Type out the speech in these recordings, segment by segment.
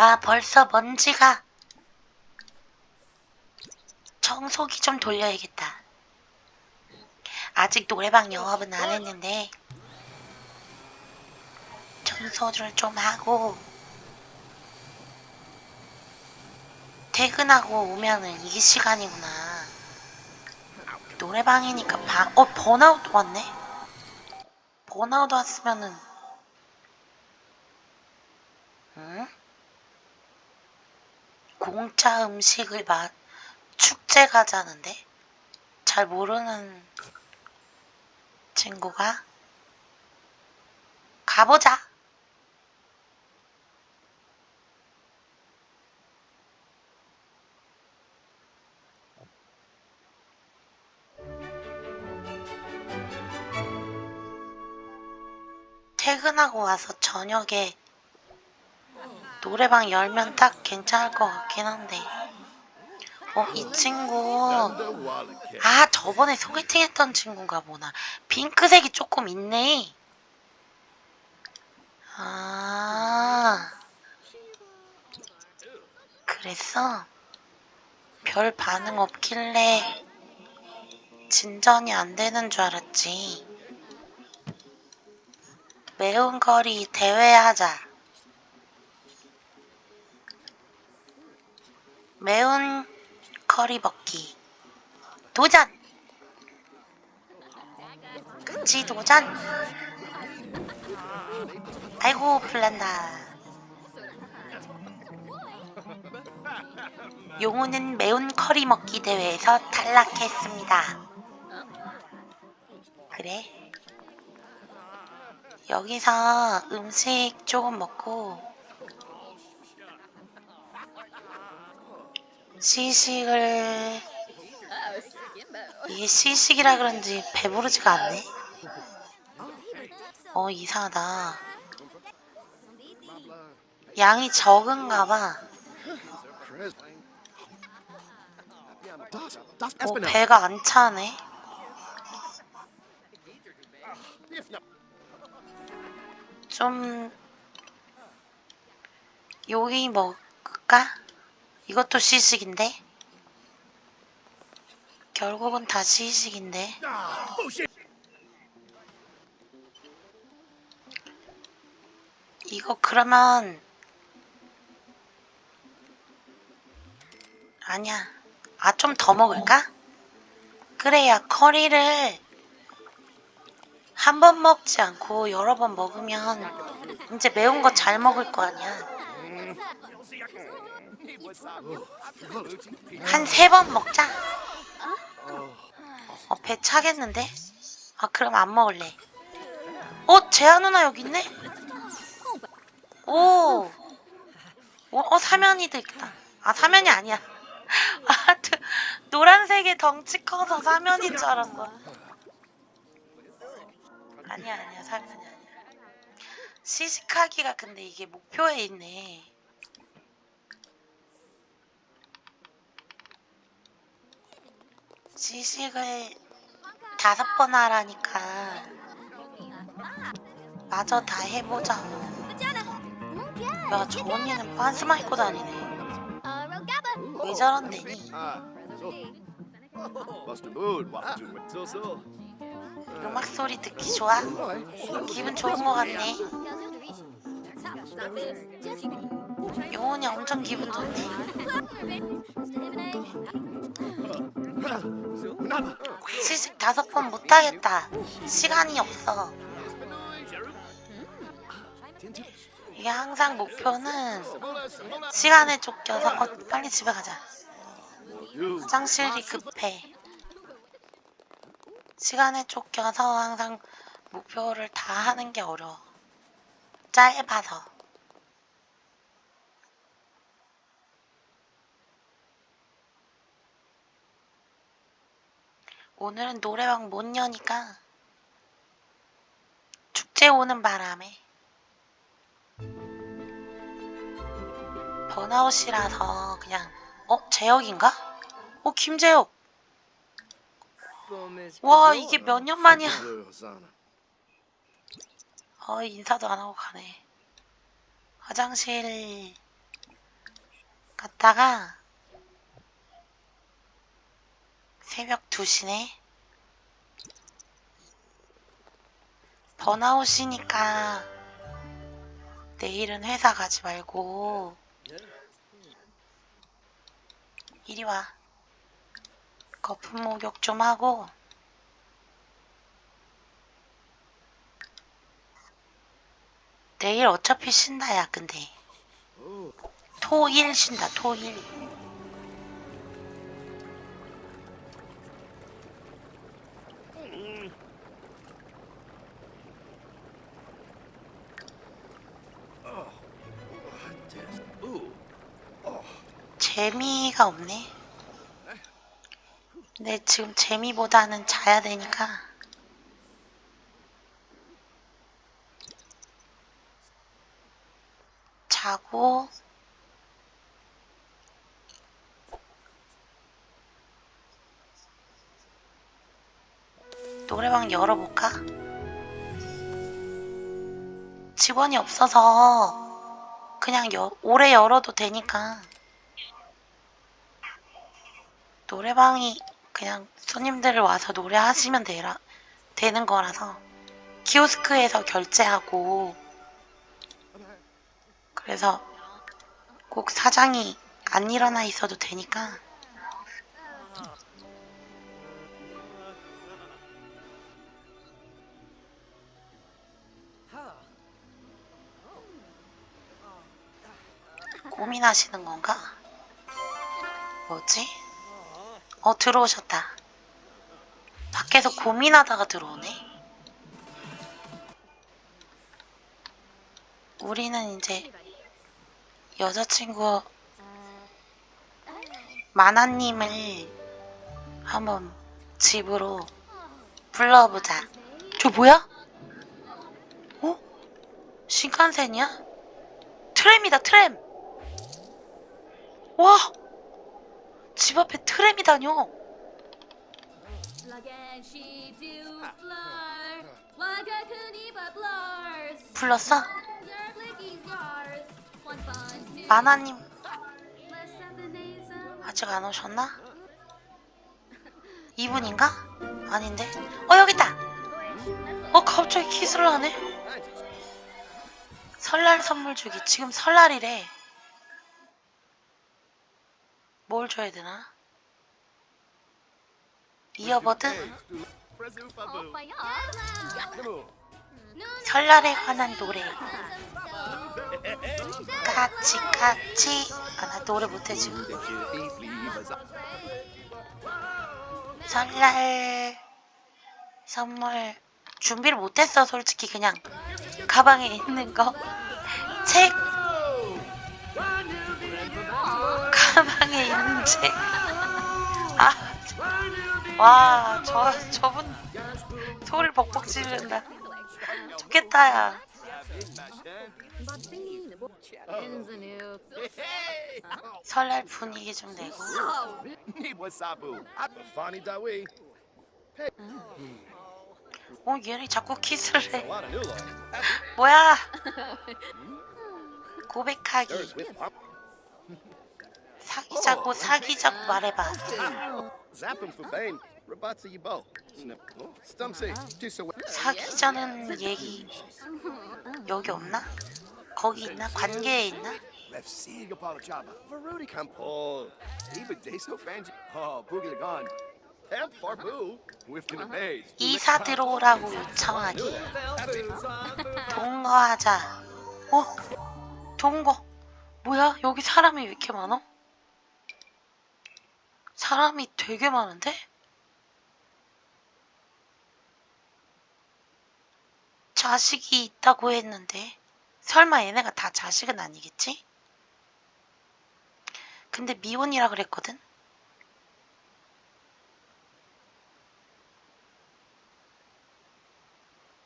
아, 벌써 먼지가. 청소기 좀 돌려야겠다. 아직 노래방 영업은 안 했는데, 청소를 좀 하고, 퇴근하고 오면은 이 시간이구나. 노래방이니까 방, 어, 번아웃 왔네? 번아웃 왔으면은, 공짜 음식을 맛, 축제 가자는데? 잘 모르는 친구가? 가보자! 퇴근하고 와서 저녁에 노래방 열면 딱 괜찮을 것 같긴 한데. 어, 이 친구. 아, 저번에 소개팅 했던 친구인가 보나. 핑크색이 조금 있네. 아. 그랬어? 별 반응 없길래 진전이 안 되는 줄 알았지. 매운 거리 대회하자. 매운 커리 먹기. 도전! 같이 도전! 아이고, 플란다. 용우는 매운 커리 먹기 대회에서 탈락했습니다. 그래? 여기서 음식 조금 먹고 시식을 이게 시식이라 그런지 배부르지가 않네. 어 이상하다. 양이 적은가 봐. Das, das 어. 배가 안 차네. 좀 여기 먹을까? 이것도 시식인데? 결국은 다 시식인데. 이거 그러면 아니야. 아, 좀 더 먹을까? 그래야 커리를 한 번 먹지 않고 여러 번 먹으면 이제 매운 거 잘 먹을 거 아니야. 한 세 번 먹자. 어, 배 차겠는데? 아, 그럼 안 먹을래. 어, 재한 누나 여기 있네? 오! 어, 어, 사면이도 있다. 아, 사면이 아니야. 아, 저, 노란색의 덩치 커서 사면인 줄 알았어. 아니야, 아니야, 사면이 아니야. 시식하기가 근데 이게 목표에 있네. 시식을 다섯 번 하라니까 마저 다 해보자고. 야, 저 언니는 빤스만 입고 다니네. 왜 저런데니? 음악 소리 듣기 좋아? 기분 좋은 것 같네. 영혼이 엄청 기분 좋네. 시식 다섯 번 못하겠다. 시간이 없어. 이게 항상 목표는 시간에 쫓겨서 어, 빨리 집에 가자. 화장실이 급해. 시간에 쫓겨서 항상 목표를 다 하는 게 어려워. 짧아서. 오늘은 노래방 못 여니까 축제 오는 바람에 번아웃이라서 그냥 어 재혁인가? 어 김재혁 와 이게 몇 년 만이야. 어 인사도 안 하고 가네 화장실 갔다가 새벽 2시네. 번아웃이니까 내일은 회사 가지 말고 이리 와. 거품 목욕 좀 하고 내일 어차피 쉰다 야 근데 토일 쉰다 토일 재미가 없네. 근데 지금 재미보다는 자야 되니까. 자고. 노래방 열어볼까? 직원이 없어서 그냥 여, 오래 열어도 되니까 노래방이 그냥 손님들 와서 노래하시면 되라, 되는 거라서 키오스크에서 결제하고 그래서 꼭 사장이 안 일어나 있어도 되니까 고민하시는 건가? 뭐지? 어 들어오셨다. 밖에서 고민하다가 들어오네. 우리는 이제 여자친구 마나님을 한번 집으로 불러보자. 저 뭐야? 어? 신칸센이야? 트램이다 트램. 와, 집 앞에 트램이 다녀. 불렀어? Of 아직 안 오셨나? 이분인가? 아닌데. 어 여기 있다. 어 갑자기 키스를 하네. 설날 선물 주기. 지금 설날이래. 뭘 줘야 되나? 이어버드? Presu Oh, Fabu. fire. Hello. 설날에 관한 노래. 같이 같이. 아나 노래 못해 지금. 설날 선물 준비를 못했어 솔직히 그냥 가방에 있는 거 책 가방에 있는 책아와 저 저분 소리 벅벅 지른다. 좋겠다 야. 설날 분위기 좀 내고. 어 얘네 자꾸 키스를 해. 뭐야? 고백하기 There's with pop. 사귀 자고 사귀자고 말해봐. Oh. 사귀자는 얘기 여기 없나? 거기 있나? 관계에 있나? Let's see you Paulo Chaba. Varudi Campo. Even Deso Fanji. Oh, Boogie Lagon. Camp for Boo. Whiffed in the maze. 이사 들어오라고 요청하기 동거하자 어? 동거 뭐야? 여기 사람이 왜 이렇게 많아? 사람이 되게 많은데? 자식이 있다고 했는데 설마 얘네가 다 자식은 아니겠지? 근데 미혼이라 그랬거든?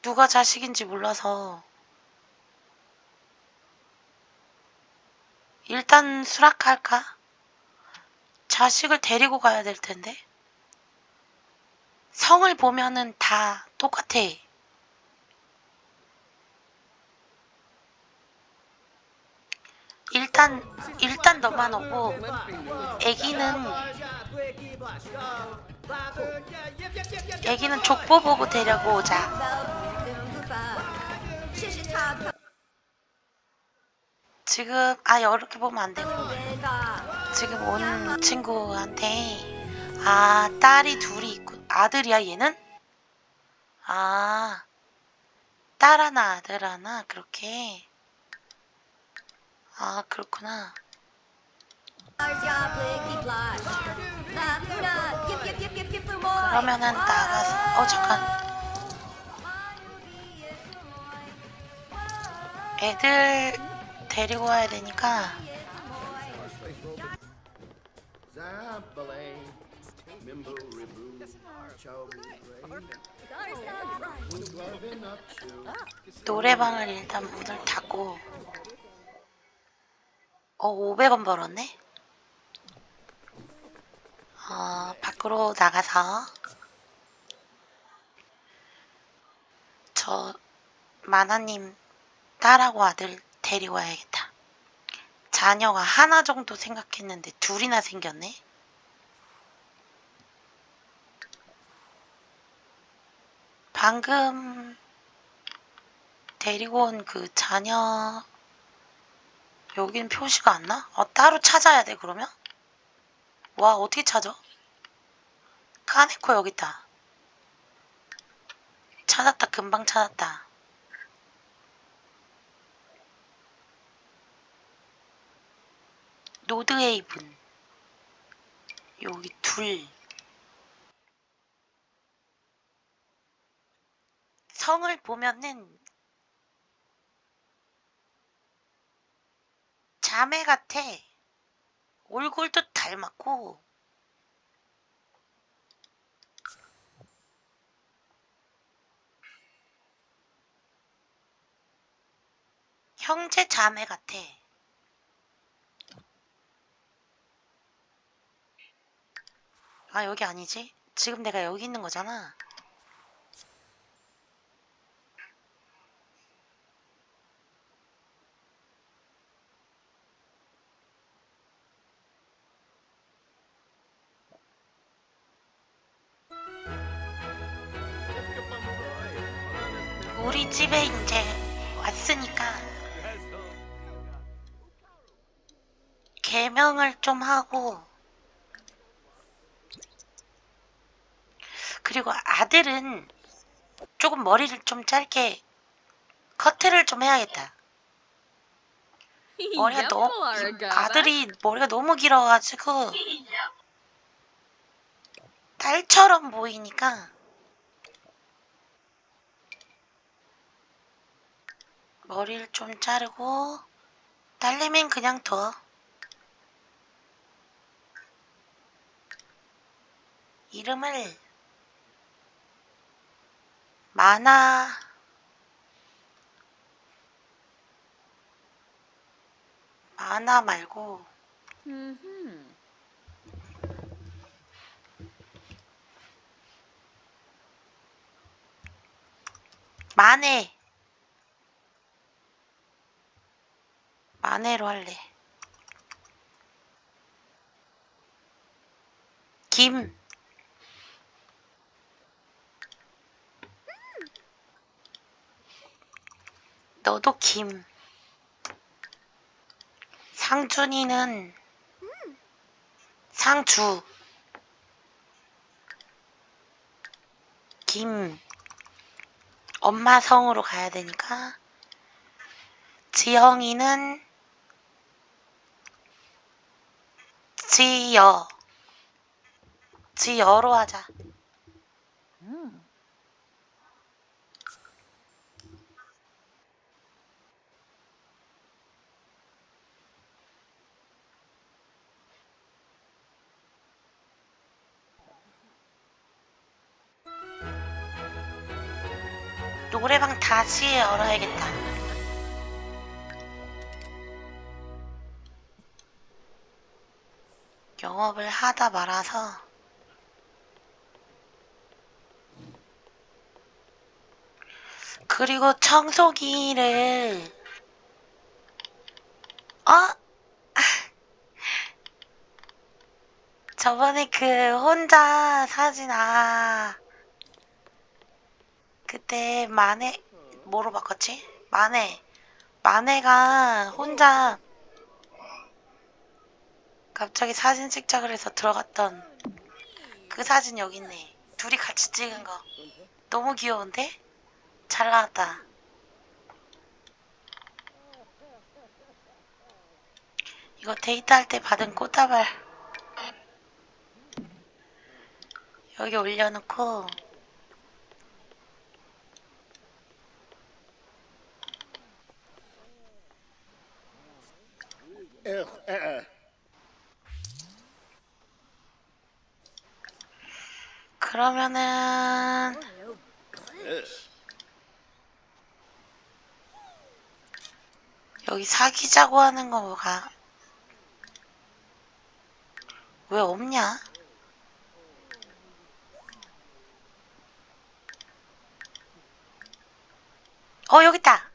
누가 자식인지 몰라서 일단 수락할까? 자식을 데리고 가야 될 텐데. 성을 보면은 다 똑같아. 일단 일단 너만 오고 애기는 애기는 족보 보고 데려고 오자. 지금 아 이렇게 보면 안 되고 지금 온 친구한테 아 딸이 둘이 있고 아들이야 얘는? 아 딸 하나 아들 하나 그렇게. 아 그렇구나. 그러면은 나가서 어 잠깐. 애들 데리고 와야 되니까 Up to. 노래방을 일단 문을 닫고. 어 500원 벌었네? 어 밖으로 나가서. 저 만화님 딸하고 아들 데리고 와야겠다. 자녀가 하나 정도 생각했는데 둘이나 생겼네 방금 데리고 온 그 자녀 여긴 표시가 안 나? 어 따로 찾아야 돼 그러면? 와 어떻게 찾아? 카네코 여기 있다 찾았다 금방 찾았다 노드헤이븐 여기 둘 성을 보면은 자매 같아. 얼굴도 닮았고. 형제 자매 같아. 아, 여기 아니지? 지금 내가 여기 있는 거잖아. 우리 집에 이제 왔으니까 개명을 좀 하고 그리고 아들은 조금 머리를 좀 짧게 커트를 좀 해야겠다. 머리가 너무 아들이 머리가 너무 길어가지고 딸처럼 보이니까 머리를 좀 자르고 딸내미는 그냥 둬. 이름을 만화. 만화 말고 만해 만해로 할래. 김. 너도 김. 상준이는 상주. 김. 엄마 성으로 가야 되니까. 지영이는 지여. 지여로 하자. 노래방 다시 열어야겠다. 영업을 하다 말아서 그리고 청소기를 어? 저번에 그 혼자 사진 아 그때 만에 뭐로 바꿨지? 만에 만에가 혼자 갑자기 사진 찍자 그래서 들어갔던 그 사진 여기 있네. 둘이 같이 찍은 거. 너무 귀여운데? 잘 나왔다. 이거 데이트할 때 받은 꽃다발 여기 올려놓고 uh-uh. 그러면은. 여기 사귀자고 하는 거 뭐가 왜 없냐? 어 여기 있다.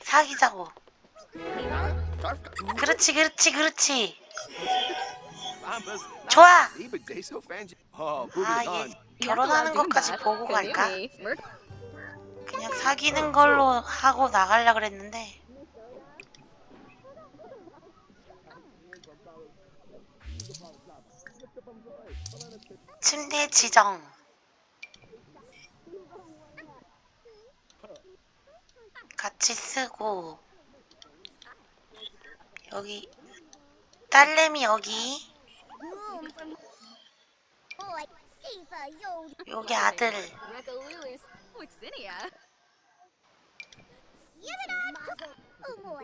사귀자고. 그렇지 그렇지 그렇지. 좋아. Oh, 아. 얘 결혼하는 것까지 보고 갈까? 그냥 사귀는 걸로 하고 나가려 그랬는데. 침대 지정. 같이 쓰고. 여기 딸내미 여기 여기 아들.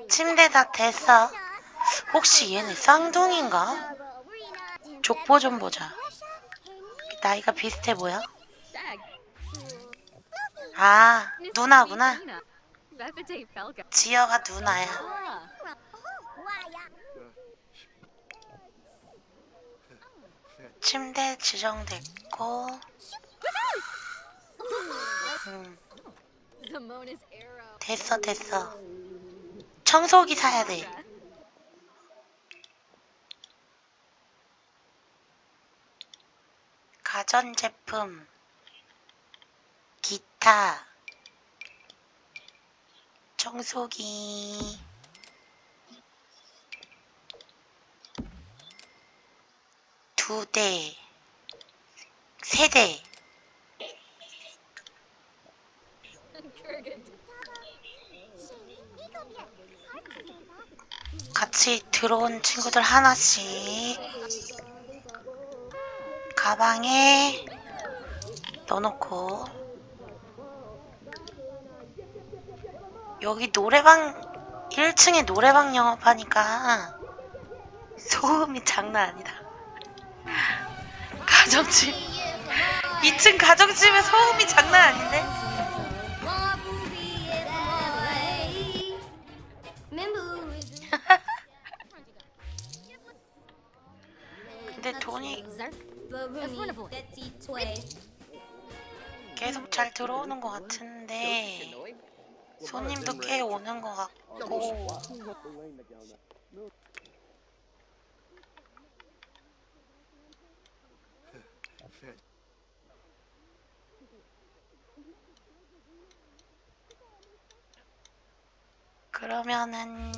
침대 다 됐어. 혹시 얘네 쌍둥이인가? 족보 좀 보자. 나이가 비슷해 보여? 아 누나구나. 지여가 누나야 침대 지정됐고. 음, 됐어 됐어. 청소기 사야 돼. 가전제품. 기타. 청소기 두 대, 세 대. 같이 들어온 친구들 하나씩 가방에 넣어놓고 여기 노래방 1층에 노래방 영업하니까 소음이 장난 아니다. 가정집 2층 가정집에 소음이 장난 아닌데? 근데 돈이 계속 잘 들어오는 것 같은데 손님도 꽤 오는 것 같고 그러면은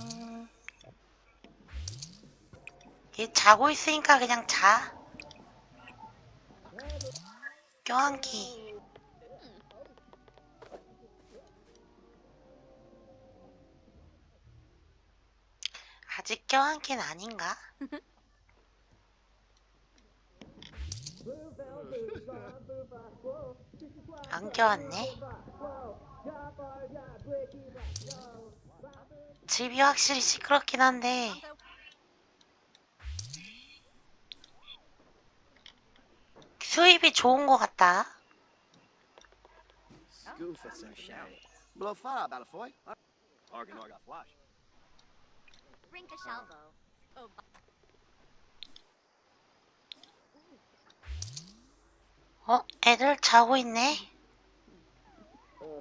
얘 자고 있으니까 그냥 자 껴안기 아직 껴안기는 아닌가? 안 껴왔네. 집이 확실히 시끄럽긴 한데. 수입이 좋은 것 같다. 어? 애들 자고 있네? 어,